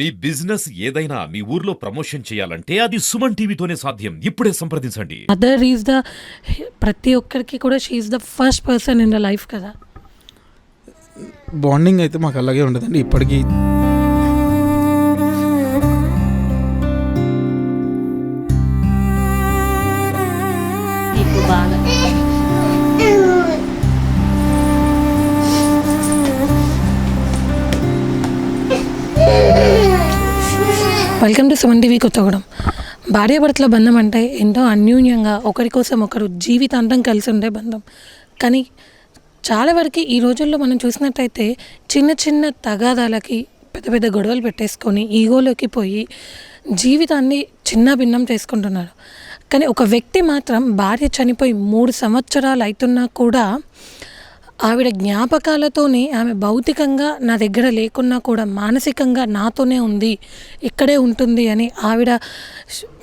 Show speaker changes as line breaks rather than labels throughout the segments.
మీ business ఏదైనా మీ ఊర్లో promotion చేయాలంటే అది సుమన్ టీవీతోనే సాధ్యం. ఇప్పుడే సంప్రదించండి.
మదర్ ఈజ్ ద ప్రతి ఒక్కరికి కూడా she the first person in the life కదా.
బాండింగ్ అయితే మాకు అలాగే ఉండదండి. ఇప్పటికీ
welcome to seven TV Kothagudem. భార్యాభర్తల బంధం అంటే ఎంతో అన్యూన్యంగా ఒకరి కోసం ఒకరు జీవితాంతం కలిసి ఉండే బంధం. కానీ చాలా వరకు ఈ రోజుల్లో మనం చూసినట్టయితే చిన్న చిన్న తగాదాలకి పెద్ద పెద్ద గొడవలు పెట్టేసుకొని ఈగోలోకి పోయి జీవితాన్ని చిన్న భిన్నం చేసుకుంటున్నారు. కానీ ఒక వ్యక్తి మాత్రం భార్య చనిపోయి మూడు సంవత్సరాలు అవుతున్నా కూడా ఆవిడ జ్ఞాపకాలతోనే ఆమె భౌతికంగా నా దగ్గర లేకున్నా కూడా మానసికంగా నాతోనే ఉంది ఇక్కడే ఉంటుంది అని ఆవిడ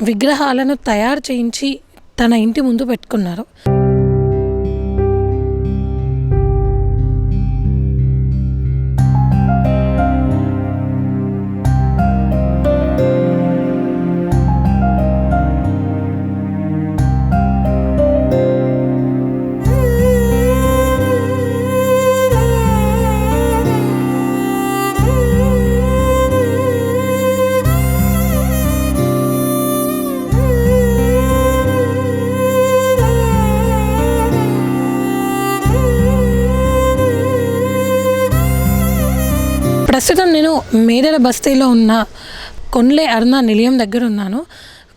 విగ్రహాలను తయారు చేయించి తన ఇంటి ముందు పెట్టుకున్నారు. మేడల బస్తీలో ఉన్న కొండ్లే అరుణ నిలయం దగ్గర ఉన్నాను.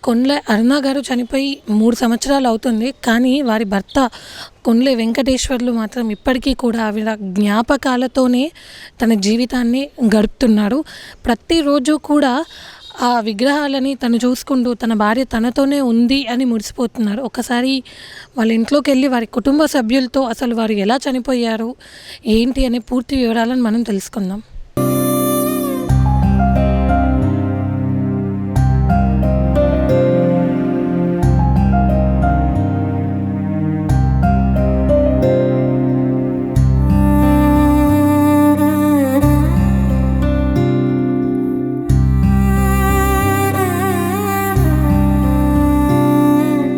కొండ్లే అరుణ గారు చనిపోయి మూడు సంవత్సరాలు అవుతుంది. కానీ వారి భర్త కొండ్లే వెంకటేశ్వర్లు మాత్రం ఇప్పటికీ కూడా ఆవిడ జ్ఞాపకాలతోనే తన జీవితాన్ని గడుపుతున్నాడు. ప్రతిరోజు కూడా ఆ విగ్రహాలని తను చూసుకుంటూ తన భార్య తనతోనే ఉంది అని మురిసిపోతున్నారు. ఒకసారి వాళ్ళ ఇంట్లోకి వెళ్ళి వారి కుటుంబ సభ్యులతో అసలు వారు ఎలా చనిపోయారు ఏంటి అనే పూర్తి వివరాలను మనం తెలుసుకుందాం.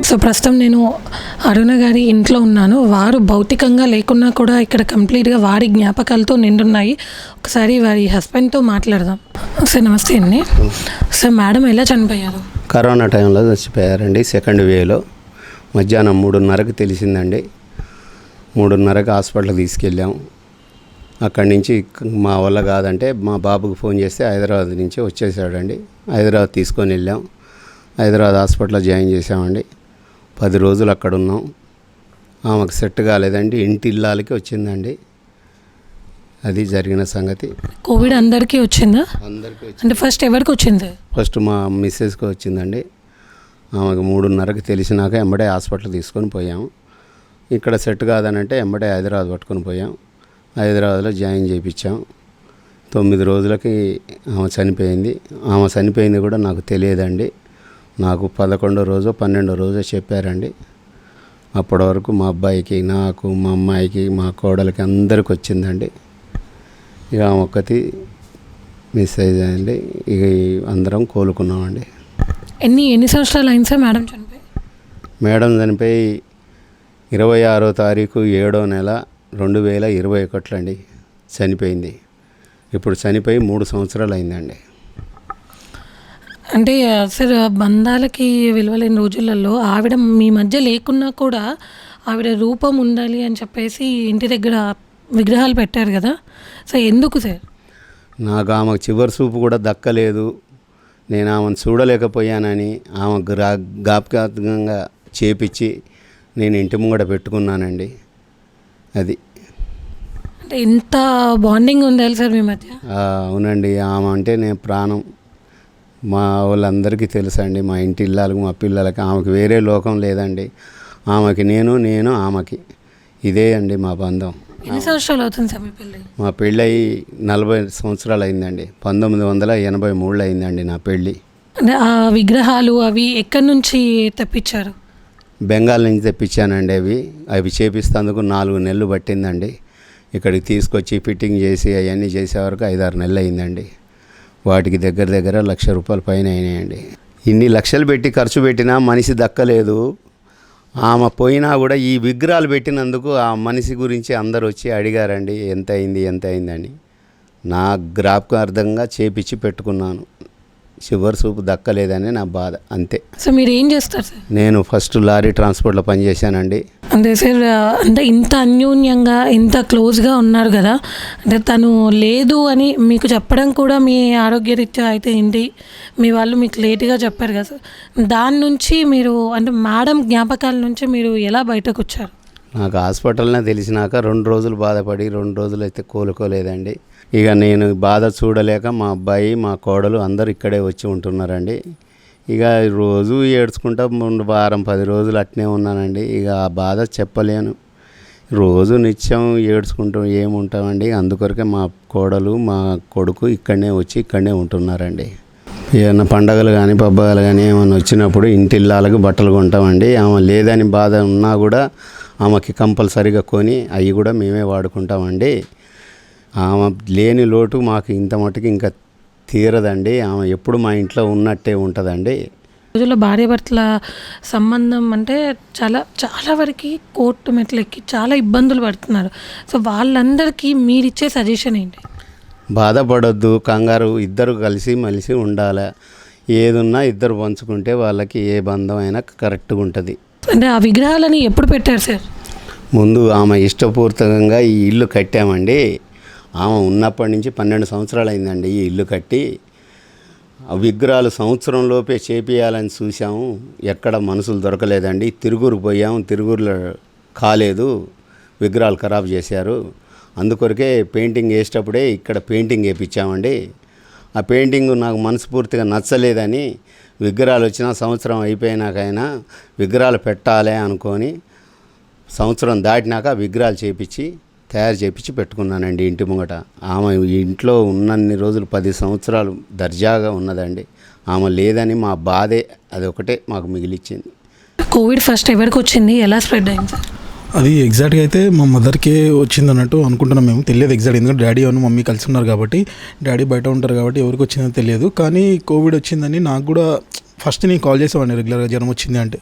సో ప్రస్తుతం నేను అరుణ గారి ఇంట్లో ఉన్నాను. వారు భౌతికంగా లేకున్నా కూడా ఇక్కడ కంప్లీట్గా వారి జ్ఞాపకాలతో నిండున్నాయి. ఒకసారి వారి హస్బెండ్తో మాట్లాడదాం. సార్ నమస్తే అండి. సార్ మేడం ఎలా చనిపోయారు?
కరోనా టైంలో చచ్చిపోయారండి సెకండ్ వేలో. మధ్యాహ్నం మూడున్నరకు తెలిసిందండి. మూడున్నరకు హాస్పిటల్కి తీసుకెళ్ళాం. అక్కడి నుంచి మా వల్ల కాదంటే మా బాబుకు ఫోన్ చేస్తే హైదరాబాద్ నుంచి వచ్చేసాడండి. హైదరాబాద్ తీసుకొని వెళ్ళాం. హైదరాబాద్ హాస్పిటల్లో జాయిన్ చేసామండి పది రోజులు అక్కడ ఉన్నాం ఆమెకు సెట్ కాలేదండి. ఇంటి ఇల్లాలకి వచ్చిందండి. అది జరిగిన సంగతి.
కోవిడ్ అందరికీ వచ్చిందా?
అందరికీ
అంటే ఫస్ట్ ఎవరికి వచ్చింది?
ఫస్ట్ మా మిస్సెస్కి వచ్చిందండి. ఆమెకు మూడున్నరకి తెలిసినాక ఎంబడే హాస్పిటల్ తీసుకొని పోయాం. ఇక్కడ సెట్ కాదనంటే ఎంబడే హైదరాబాద్ పట్టుకొని పోయాం. హైదరాబాద్లో జాయిన్ చేయించాం తొమ్మిది రోజులకి ఆమె చనిపోయింది. ఆమె చనిపోయింది కూడా నాకు తెలియదండి. నాకు పదకొండో రోజు పన్నెండో రోజు చెప్పారండి. అప్పటి వరకు మా అబ్బాయికి నాకు మా అమ్మాయికి మా కోడలికి అందరికి వచ్చిందండి. ఇక ఒక్కటి మిస్ అయ్యిందండి. ఇక అందరం కోలుకున్నామండి.
ఎన్ని ఎన్ని సంవత్సరాలు అయింది సార్ మేడం చనిపోయి?
మేడం చనిపోయి ఇరవై ఆరో తారీఖు ఏడో నెల రెండు వేల ఇరవై ఒకటిలండి చనిపోయింది. ఇప్పుడు చనిపోయి మూడు సంవత్సరాలు అయిందండి.
అంటే సార్ బంధాలకి విలువలేని రోజులలో ఆవిడ మీ మధ్య లేకున్నా కూడా ఆవిడ రూపం ఉండాలి అని చెప్పేసి ఇంటి దగ్గర విగ్రహాలు పెట్టారు కదా. సో ఎందుకు సార్?
నాకు ఆమెకు చివరి చూపు కూడా దక్కలేదు. నేను ఆమెను చూడలేకపోయానని ఆమె గ్రా జ్ఞాపకాత్మకంగా చేపించి నేను ఇంటి ముంగడ పెట్టుకున్నానండి. అది.
అంటే ఎంత బాండింగ్ ఉండాలి సార్ మీ మధ్య?
అవునండి. ఆమె అంటే నేను ప్రాణం. మా వాళ్ళందరికీ తెలుసండి మా ఇంటి ఇళ్ళకి మా పిల్లలకి ఆమెకి వేరే లోకం లేదండి. ఆమెకి నేను నేను ఆమెకి ఇదే అండి మా బంధం.
ఎన్ని సంవత్సరాలు అవుతుంది సార్ మీ పెళ్ళి?
మా పెళ్ళయి నలభై సంవత్సరాలు అయిందండి. పంతొమ్మిది వందల ఎనభై మూడులో అయిందండి నా పెళ్ళి.
ఆ విగ్రహాలు అవి ఎక్కడి నుంచి తెప్పించారు?
బెంగాల్ నుంచి తెప్పించానండి అవి. అవి చేపిస్తేందుకు నాలుగు నెలలు పట్టిందండి. ఇక్కడికి తీసుకొచ్చి ఫిట్టింగ్ చేసి అవన్నీ చేసే వరకు ఐదారు నెలలు అయిందండి. వాటికి దగ్గర దగ్గర లక్ష రూపాయల పైన అయినాయండి. ఇన్ని లక్షలు పెట్టి ఖర్చు పెట్టినా మనిషి దక్కలేదు. ఆమె పోయినా కూడా ఈ విగ్రహాలు పెట్టినందుకు ఆ మనిషి గురించి అందరు వచ్చి అడిగారండి ఎంత అయింది ఎంత అయిందని? నా జ్ఞాపకార్థంగా చేపించి పెట్టుకున్నాను. షుగర్ సూప్ దక్కలేదని నా బాధ అంతే.
సో మీరు ఏం చేస్తారు సార్?
నేను ఫస్ట్ లారీ ట్రాన్స్పోర్ట్లో పనిచేశానండి.
అంటే సార్ అంటే ఇంత అన్యోన్యంగా ఇంత క్లోజ్గా ఉన్నారు కదా అంటే తను లేదు అని మీకు చెప్పడం కూడా మీ ఆరోగ్యరీత్యా అయితే ఏంటి? మీ వాళ్ళు మీకు లేట్గా చెప్పారు కదా సార్. దాని నుంచి మీరు అంటే మేడం జ్ఞాపకాల నుంచి మీరు ఎలా బయటకు వచ్చారు
నాకు హాస్పిటల్నే తెలిసినాక రెండు రోజులు బాధపడి రెండు రోజులు అయితే కోలుకోలేదండి. ఇక నేను బాధ చూడలేక మా అబ్బాయి మా కోడలు అందరు ఇక్కడే వచ్చి ఉంటున్నారండి. ఇక రోజు ఏడ్చుకుంటా ముందు వారం పది రోజులు అట్నే ఉన్నానండి. ఇక ఆ బాధ చెప్పలేను. రోజు నిత్యం ఏడ్చుకుంటాం ఏముంటామండి అందుకొరకే మా కోడలు మా కొడుకు ఇక్కడనే వచ్చి ఇక్కడనే ఉంటున్నారండి. ఏమైనా పండగలు కానీ పబ్బాలు కానీ ఏమైనా వచ్చినప్పుడు ఇంటిల్లాలకు బట్టలు కొంటామండి. ఆమె లేదని బాధ ఉన్నా కూడా ఆమెకి కంపల్సరీగా కొని అవి కూడా మేమే వాడుకుంటామండి. ఆమె లేని లోటు మాకు ఇంత మటుకు ఇంకా తీరదండి. ఆమె ఎప్పుడు మా ఇంట్లో ఉన్నట్టే ఉంటుందండి.
రోజుల్లో భార్యాభర్తల సంబంధం అంటే చాలా చాలా వరకు కోర్టు మెట్లెక్కి చాలా ఇబ్బందులు పడుతున్నారు. సో వాళ్ళందరికీ మీరిచ్చే సజెషన్ ఏంటి?
బాధపడొద్దు కంగారు ఇద్దరు కలిసి మలిసి ఉండాలి. ఏదున్నా ఇద్దరు పంచుకుంటే వాళ్ళకి ఏ బంధం అయినా కరెక్ట్గా ఉంటుంది.
అంటే ఆ విగ్రహాలని ఎప్పుడు పెట్టారు సార్?
ముందు ఆమె ఇష్టపూర్వకంగా ఈ ఇల్లు కట్టామండి. ఆమె ఉన్నప్పటి నుంచి పన్నెండు సంవత్సరాలు అయిందండి ఈ ఇల్లు కట్టి. విగ్రహాలు సంవత్సరంలోపే చేపియాలని చూసాము ఎక్కడ మనసులు దొరకలేదండి. తిరుగురు పోయాము. తిరుగురులో కాలేదు. విగ్రహాలు ఖరాబ్ చేశారు. అందుకొరకే పెయింటింగ్ వేసేటప్పుడే ఇక్కడ పెయింటింగ్ వేయించామండి ఆ పెయింటింగ్ నాకు మనస్ఫూర్తిగా నచ్చలేదని విగ్రహాలు వచ్చినా సంవత్సరం అయిపోయినాకైనా విగ్రహాలు పెట్టాలి అనుకొని సంవత్సరం దాటినాక విగ్రహాలు చేపించి తయారు చేపించి పెట్టుకున్నానండి ఇంటి ముంగట. ఆమె ఇంట్లో ఉన్నన్ని రోజులు పది సంవత్సరాలు దర్జాగా ఉన్నదండి. ఆమె లేదని మా బాధే అది ఒకటే మాకు మిగిలిచ్చింది.
కోవిడ్ ఫస్ట్ ఎవరికి వచ్చింది? ఎలా స్ప్రెడ్ అయింది సార్?
అది ఎగ్జాక్ట్గా అయితే మా మదర్కే వచ్చింది అన్నట్టు అనుకుంటున్నాం మేము. తెలియదు ఎగ్జాక్ట్ ఎందుకంటే డాడీ అని మమ్మీ కలిసి ఉన్నారు కాబట్టి డాడీ బయట ఉంటారు కాబట్టి ఎవరికి వచ్చిందో తెలియదు. కానీ కోవిడ్ వచ్చిందని నాకు కూడా ఫస్ట్ నేను కాల్ చేసేవాడిని రెగ్యులర్గా జ్వరం వచ్చింది అంటే.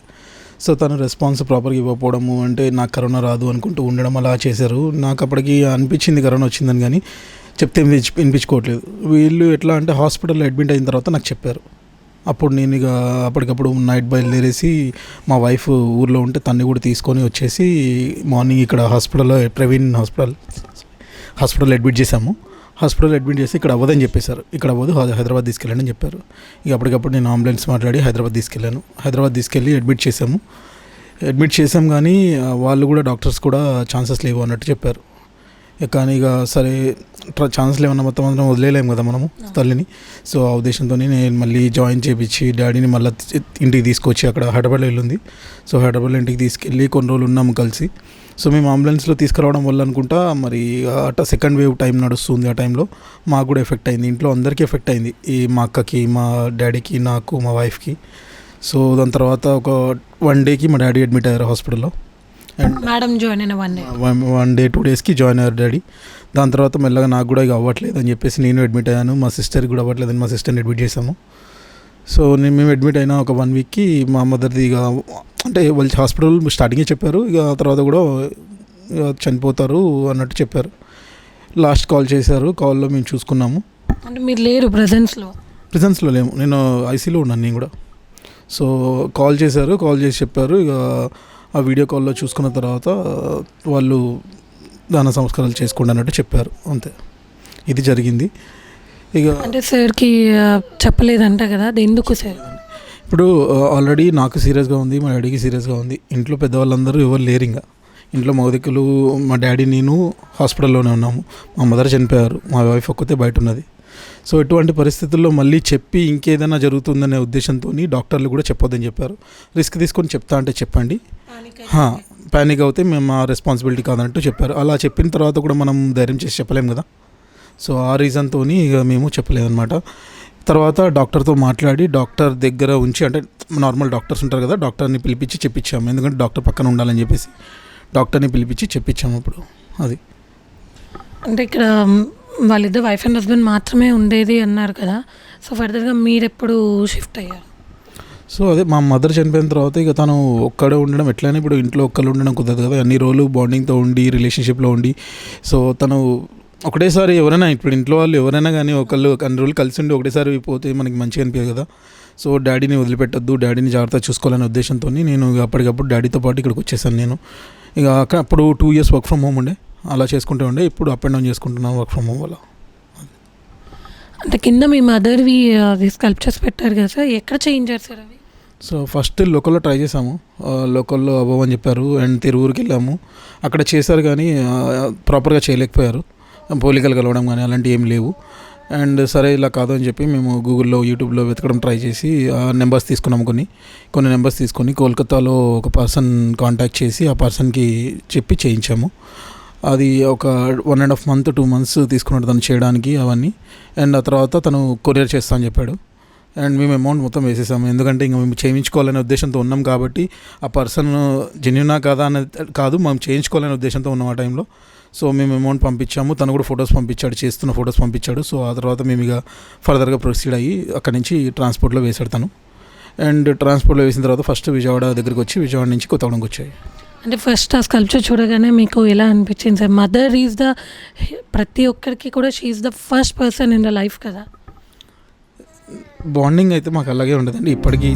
సో తను రెస్పాన్స్ ప్రాపర్గా ఇవ్వకపోవడము అంటే నాకు కరోనా రాదు అనుకుంటూ ఉండడం అలా చేశారు. నాకు అప్పటికి అనిపించింది కరోనా వచ్చిందని కానీ చెప్తే వినిపించుకోవట్లేదు. వీళ్ళు ఎట్లా అంటే హాస్పిటల్లో అడ్మిట్ అయిన తర్వాత నాకు చెప్పారు. అప్పుడు నేను ఇక అప్పటికప్పుడు నైట్ బయలుదేరేసి మా వైఫ్ ఊర్లో ఉంటే తన్ని కూడా తీసుకొని వచ్చేసి మార్నింగ్ ఇక్కడ హాస్పిటల్లో ప్రవీణ్ హాస్పిటల్ హాస్పిటల్ అడ్మిట్ చేశాము. హాస్పిటల్ అడ్మిట్ చేసి ఇక్కడ అవ్వదని చెప్పేశారు. ఇక్కడ అవ్వదు హైదరాబాద్ తీసుకెళ్ళండి అని చెప్పారు. ఇక అప్పటికప్పుడు నేను అంబులెన్స్ మాట్లాడి హైదరాబాద్ తీసుకెళ్ళాను. హైదరాబాద్ తీసుకెళ్ళి అడ్మిట్ చేశాము. అడ్మిట్ చేసాం కానీ వాళ్ళు కూడా డాక్టర్స్ కూడా ఛాన్సెస్ లేవు అన్నట్టు చెప్పారు. కానీ ఇక సరే ట్ర- ఛాన్స్ లేవన్న మొత్తం అందరం వదిలేలేము కదా మనము తల్లిని. సో ఆ ఉద్దేశంతో నేను మళ్ళీ జాయిన్ చేపించి డాడీని మళ్ళీ ఇంటికి తీసుకొచ్చి అక్కడ హైదరాబాద్లో వెళ్ళింది సో హైదరాబాద్లో ఇంటికి తీసుకెళ్ళి కొన్ని రోజులు ఉన్నాము కలిసి. సో మేము అంబులెన్స్లో తీసుకురావడం వల్ల అనుకుంటా మరి అట్ట సెకండ్ వేవ్ టైం నడుస్తుంది ఆ టైంలో మాకు కూడా ఎఫెక్ట్ అయింది. ఇంట్లో అందరికీ ఎఫెక్ట్ అయింది. ఈ మా అక్కకి మా డాడీకి నాకు మా వైఫ్కి సో దాని తర్వాత ఒక వన్ డేకి మా డాడీ అడ్మిట్ అయ్యారు హాస్పిటల్లో అండ్
మేడం జాయిన్ అయిన one day
one day two డేస్కి జాయిన్ అయ్యారు డాడీ దాని తర్వాత మెల్లగా నాకు కూడా ఇక అవ్వట్లేదు అని చెప్పేసి నేను అడ్మిట్ అయ్యాను. మా సిస్టర్కి కూడా అవ్వట్లేదు అని మా సిస్టర్ని అడ్మిట్ చేసాము సో నేను మేము అడ్మిట్ అయిన ఒక వన్ వీక్కి మా మదర్ది ఇక అంటే వాళ్ళు హాస్పిటల్ స్టార్టింగే చెప్పారు. ఇక తర్వాత కూడా ఇక చనిపోతారు అన్నట్టు చెప్పారు. లాస్ట్ కాల్ చేశారు. కాల్లో మేము చూసుకున్నాము.
అంటే మీరు లేరు ప్రజెన్స్లో
ప్రిజెన్స్లో లేము. నేను ఐసీలో ఉన్నాను నేను కూడా. సో కాల్ చేశారు. కాల్ చేసి చెప్పారు. ఇక ఆ వీడియో కాల్లో చూసుకున్న తర్వాత వాళ్ళు దాన సంస్కారాలు చేసుకోండి అన్నట్టు చెప్పారు. అంతే. ఇది జరిగింది. ఇక
అంటే సార్కి చెప్పలేదంట కదా. అది ఎందుకు సార్?
ఇప్పుడు ఆల్రెడీ నాకు సీరియస్గా ఉంది మా డాడీకి సీరియస్గా ఉంది. ఇంట్లో పెద్దవాళ్ళందరూ ఎవరు లేరు ఇంకా. ఇంట్లో మగదిక్కులు మా డాడీ నేను హాస్పిటల్లోనే ఉన్నాము. మా మదర్ చనిపోయారు మా వైఫ్ ఒక్కతే బయట ఉన్నది సో ఇటువంటి పరిస్థితుల్లో మళ్ళీ చెప్పి ఇంకేదైనా జరుగుతుందనే ఉద్దేశంతో డాక్టర్లు కూడా చెప్పొద్దని చెప్పారు. రిస్క్ తీసుకొని చెప్తా అంటే చెప్పండి. ప్యానిక్ అవుతే మేము మా రెస్పాన్సిబిలిటీ కాదంటూ చెప్పారు. అలా చెప్పిన తర్వాత కూడా మనం ధైర్యం చేసి చెప్పలేం కదా. సో ఆ రీజన్తో ఇక మేము చెప్పలేదన్నమాట. తర్వాత డాక్టర్తో మాట్లాడి డాక్టర్ దగ్గర ఉంచి అంటే నార్మల్ డాక్టర్స్ ఉంటారు కదా డాక్టర్ని పిలిపించి చెప్పించాము ఎందుకంటే డాక్టర్ పక్కన ఉండాలని చెప్పేసి డాక్టర్ని పిలిపించి చెప్పించాము ఇప్పుడు. అది.
అంటే ఇక్కడ వాళ్ళిద్దరు వైఫ్ అండ్ హస్బెండ్ మాత్రమే ఉండేది అన్నారు కదా. సో ఫర్దర్గా మీరు ఎప్పుడు షిఫ్ట్ అయ్యారు?
సో అదే మా మదర్ చనిపోయిన తర్వాత ఇక తను ఒక్కడే ఉండడం ఎట్లయినా ఇప్పుడు ఇంట్లో ఒక్కరు ఉండడం కుదరదు కదా. అన్ని రోజులు బాండింగ్తో ఉండి రిలేషన్షిప్లో ఉండి. సో తను ఒకటేసారి ఎవరైనా ఇప్పుడు ఇంట్లో వాళ్ళు ఎవరైనా కానీ ఒకళ్ళు అన్ని రోజులు కలిసి ఉండి ఒకటేసారి పోతే మనకి మంచిగా అనిపించదు కదా. సో డాడీని వదిలిపెట్టొద్దు డాడీని జాగ్రత్త చూసుకోవాలనే ఉద్దేశంతో నేను అప్పటికప్పుడు డాడీతో పాటు ఇక్కడికి వచ్చేసాను నేను. ఇక అక్కడ అప్పుడు two years work from home ఉండే. అలా చేసుకుంటూ ఉండే. ఇప్పుడు అప్ అండ్ డౌన్ చేసుకుంటున్నాను వర్క్ ఫ్రమ్ హోమ్ వల్ల.
అంటే కింద మీ మదర్వి స్కల్ప్చర్స్ పెట్టారు కదా సార్. ఎక్కడ చేంజ్ చేస్తారు అవి?
సో ఫస్ట్ లోకల్లో ట్రై చేసాము. లోకల్లో అవ్వవు అని చెప్పారు. అండ్ తిరువురికి వెళ్ళాము. అక్కడ చేశారు కానీ ప్రాపర్గా చేయలేకపోయారు. పోలికలు కలవడం కానీ అలాంటివి ఏం లేవు. అండ్ సరే ఇలా కాదు అని చెప్పి మేము గూగుల్లో యూట్యూబ్లో వెతకడం ట్రై చేసి ఆ నెంబర్స్ తీసుకున్నాము కొన్ని. కొన్ని నెంబర్స్ తీసుకొని కోల్కతాలో ఒక పర్సన్ కాంటాక్ట్ చేసి ఆ పర్సన్కి చెప్పి చేయించాము. అది ఒక one and half month two months తీసుకున్నాడు తను చేయడానికి అవన్నీ. అండ్ ఆ తర్వాత తను కొరియర్ చేస్తా అని చెప్పాడు. అండ్ మేము అమౌంట్ మొత్తం వేసేసాము. ఎందుకంటే ఇంకా మేము చేయించుకోవాలనే ఉద్దేశంతో ఉన్నాం కాబట్టి ఆ పర్సన్ జెన్యునా కాదా అనేది కాదు మేము చేయించుకోవాలనే ఉద్దేశంతో ఉన్నాం ఆ టైంలో. సో మేము అమౌంట్ పంపించాము. తను కూడా ఫొటోస్ పంపించాడు చేస్తున్న ఫొటోస్ పంపించాడు. సో ఆ తర్వాత మేము ఇక ఫర్దర్గా ప్రొసీడ్ అయ్యి అక్కడి నుంచి ట్రాన్స్పోర్ట్లో వేసాడు తను. అండ్ ట్రాన్స్పోర్ట్లో వేసిన తర్వాత ఫస్ట్ విజయవాడ దగ్గరికి వచ్చి విజయవాడ నుంచి కొత్తగూడెంకి వచ్చాయి.
అంటే ఫస్ట్ ఆ స్కల్ప్చర్ చూడగానే మీకు ఎలా అనిపించింది సార్? మదర్ ఈజ్ ద ప్రతి ఒక్కరికి కూడా she the first person in the life కదా?
బాండింగ్ అయితే మాకు అలాగే ఉండదండి. ఇప్పటికీ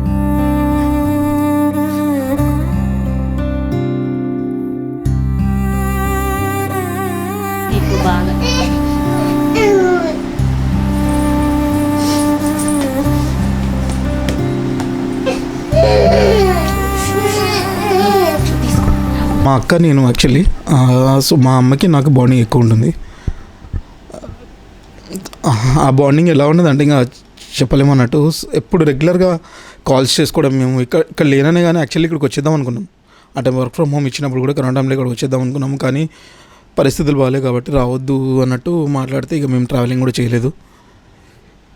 అక్క నేను యాక్చువల్లీ సో మా అమ్మకి నాకు బాండింగ్ ఎక్కువ ఉంటుంది. ఆ బాండింగ్ ఎలా ఉండదంటే ఇంకా చెప్పలేము అన్నట్టు. ఎప్పుడు రెగ్యులర్గా కాల్స్ చేసుకోవడం మేము ఇక్కడ ఇక్కడ లేననే కానీ యాక్చువల్లీ ఇక్కడికి వచ్చేద్దాం అనుకున్నాం. అంటే వర్క్ ఫ్రమ్ హోమ్ ఇచ్చినప్పుడు కూడా కరోనా టైంలో ఇక్కడ వచ్చేద్దాం అనుకున్నాము. కానీ పరిస్థితులు బాగాలేవు కాబట్టి రావద్దు అన్నట్టు మాట్లాడితే ఇక మేము ట్రావెలింగ్ కూడా చేయలేదు.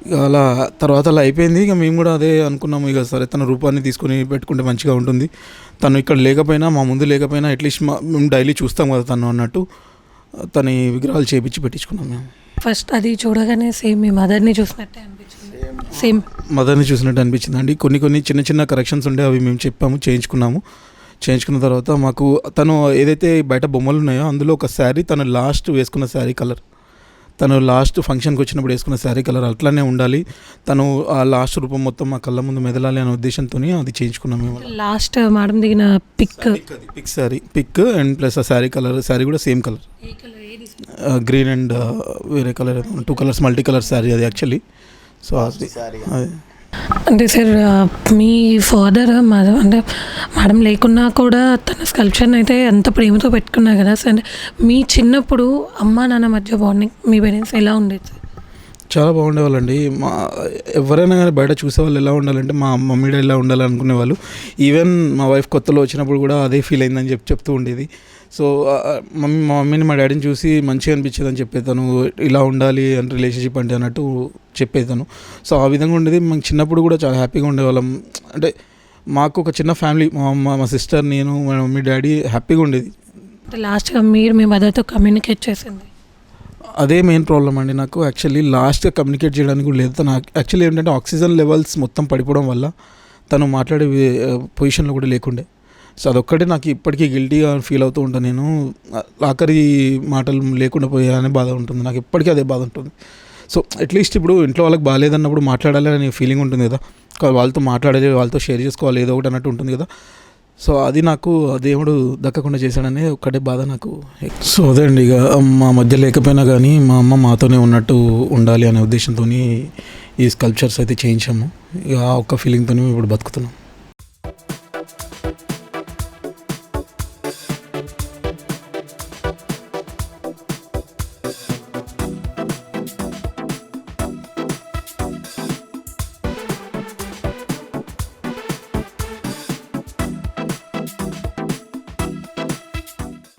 ఇక అలా తర్వాత అలా అయిపోయింది. ఇక మేము కూడా అదే అనుకున్నాము. ఇక సరే తన రూపాన్ని తీసుకొని పెట్టుకుంటే మంచిగా ఉంటుంది. తను ఇక్కడ లేకపోయినా మా ముందు లేకపోయినా అట్లీస్ట్ మా మేము డైలీ చూస్తాం కదా తను అన్నట్టు. తన విగ్రహాలు చేపించి పెట్టించుకున్నాం మేము.
ఫస్ట్ అది చూడగానే సేమ్ మీ మదర్ని చూసినట్టే అనిపించింది. సేమ్
మదర్ని చూసినట్టు అనిపించింది అండి కొన్ని కొన్ని చిన్న చిన్న కరెక్షన్స్ ఉండే అవి మేము చెప్పాము చేయించుకున్నాము. చేయించుకున్న తర్వాత మాకు తను ఏదైతే బయట బొమ్మలు ఉన్నాయో అందులో ఒక శారీ తను లాస్ట్ వేసుకున్న శారీ కలర్ తను లాస్ట్ ఫంక్షన్కి వచ్చినప్పుడు వేసుకున్న శారీ కలర్ అట్లానే ఉండాలి. తను ఆ లాస్ట్ రూపం మొత్తం మా కళ్ళ ముందు మెదలాలి అనే ఉద్దేశంతో అది చేయించుకున్నాం మేము.
లాస్ట్ మేడం దిగిన pic.
Pic sari pic and plus ఆ శారీ కలర్ శారీ కూడా సేమ్ కలర్. గ్రీన్ అండ్ వేరే colour two colours multi colour sari అది యాక్చువల్లీ. సో అది అది.
అంటే సార్ మీ ఫాదర్ మదర్ అంటే మేడం లేకున్నా కూడా తన స్కల్ప్చర్ని అయితే ఎంత ప్రేమతో పెట్టుకున్నా కదా సార్. అంటే మీ చిన్నప్పుడు అమ్మ నాన్న మధ్య బాండింగ్ మీ పేరెంట్స్ ఎలా ఉండేది? సార్
చాలా బాగుండేవాళ్ళండి. మా ఎవరైనా కానీ బయట చూసేవాళ్ళు ఎలా ఉండాలంటే మా మమ్మీ డాడీ ఎలా ఉండాలి అనుకునేవాళ్ళు ఈవెన్ మా వైఫ్ కొత్తలో వచ్చినప్పుడు కూడా అదే ఫీల్ అయిందని చెప్పి చెప్తూ ఉండేది. సో మమ్మీ మా మమ్మీని మా డాడీని చూసి మంచిగా అనిపించేది అని చెప్పేతాను. ఇలా ఉండాలి అని రిలేషన్షిప్ అంటే అన్నట్టు చెప్పేతాను. సో ఆ విధంగా ఉండేది. మేము చిన్నప్పుడు కూడా చాలా హ్యాపీగా ఉండేవాళ్ళం. అంటే మాకు ఒక చిన్న ఫ్యామిలీ మా అమ్మ మా సిస్టర్ నేను మా మమ్మీ డాడీ హ్యాపీగా ఉండేది.
అంటే లాస్ట్గా మీరు మీ మదర్తో కమ్యూనికేట్ చేసింది?
అదే మెయిన్ ప్రాబ్లం అండి. నాకు యాక్చువల్లీ లాస్ట్గా కమ్యూనికేట్ చేయడానికి కూడా లేదు. తను యాక్చువల్లీ ఏంటంటే ఆక్సిజన్ లెవెల్స్ మొత్తం పడిపోవడం వల్ల తను మాట్లాడే పొజిషన్లో కూడా లేకుండే. సో అదొక్కటే నాకు ఇప్పటికీ గిల్టీగా ఫీల్ అవుతూ ఉంటాను నేను. ఆఖరి మాటలు లేకుండా పోయానే బాధ ఉంటుంది. నాకు ఇప్పటికీ అదే బాధ ఉంటుంది. సో అట్లీస్ట్ ఇప్పుడు ఇంట్లో వాళ్ళకి బాగాలేదన్నప్పుడు మాట్లాడాలి అనే ఫీలింగ్ ఉంటుంది కదా. వాళ్ళతో మాట్లాడాలి వాళ్ళతో షేర్ చేసుకోవాలి ఏదో ఒకటి అన్నట్టు ఉంటుంది కదా. సో అది నాకు ఆ దేవుడు దక్కకుండా చేశాడనే ఒక్కటే బాధ నాకు. సో అదే అండి ఇక మా మధ్య లేకపోయినా కానీ మా అమ్మ మాతోనే ఉన్నట్టు ఉండాలి అనే ఉద్దేశంతో ఈ స్కల్ప్చర్స్ అయితే చేయించాము. ఇక ఆ ఒక్క ఫీలింగ్తో ఇప్పుడు బతుకుతున్నాం.